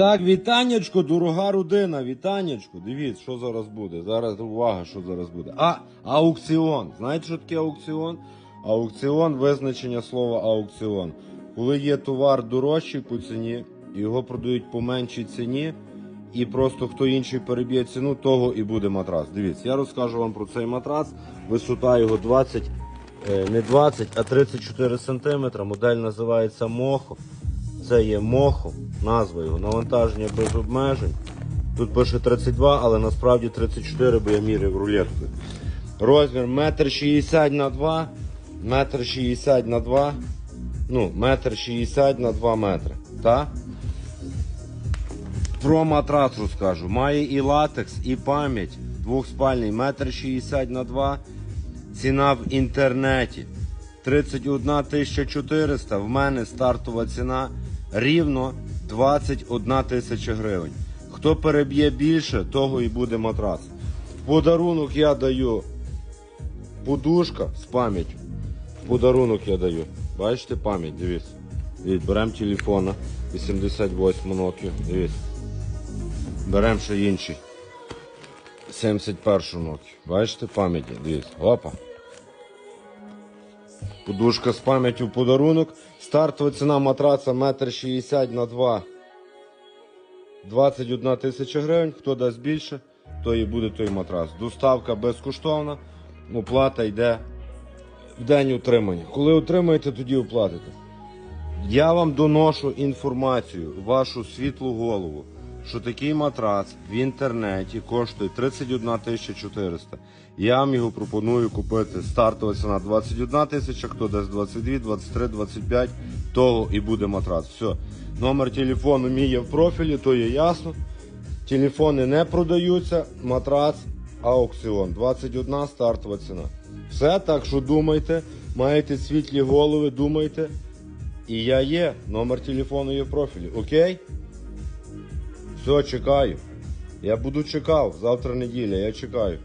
Так, вітаннячко, дорога родина, вітаннячко. Дивіться, що зараз буде. Зараз увага, що зараз буде. А, аукціон. Знаєте, що таке аукціон? Аукціон визначення слова аукціон. Коли є товар дорожчий по ціні, його продають по меншій ціні, і просто хто інший переб'є ціну, того і буде матрас. Дивіться, я розкажу вам про цей матрас. Висота його 20, е, не 20, а 34 см. Модель називається Мохо. Це є Мохо, назва його, навантаження без обмежень. Тут пише 32, але насправді 34, бо я міряв рулеткою. Розмір 1,60 на 2, 1,60 на 2, ну, 1,60 на 2 метри. Так? Про матрас розкажу. Має і латекс, і пам'ять. Двохспальний, 1,60 на 2. Ціна в інтернеті 31 400. В мене стартова ціна рівно 21 тисяча гривень. Хто переб'є більше, того і буде матрас. Подарунок я даю подушка з пам'яттю. Подарунок я даю. Бачите пам'ять, дивіться. Дивіться, беремо телефона 88 Nokia, дивіться. Беремо ще інший. 71 Nokia. Бачите пам'яті? Дивіться. Опа. Подушка з пам'яттю подарунок. Стартова ціна матраца 1,60 на 2. 21 тисяча гривень. Хто дасть більше, то і буде той матрас. Доставка безкоштовна. Оплата йде в день утримання. Коли отримаєте, тоді оплатите. Я вам доношу інформацію, вашу світлу голову, що такий матрац в інтернеті коштує 31 400. Я вам його пропоную купити. Стартова ціна 21 тисяча, хто дасть 22, 23, 25, того і буде матрац. Все. Номер телефону мій є в профілі, то є ясно. Телефони не продаються, матрац, аукціон. 21 стартова ціна. Все, так що думайте, маєте світлі голови, думайте. І я є. Номер телефону є в профілі. Окей? Все, чекаю. Я буду чекав. Завтра неділя, я чекаю.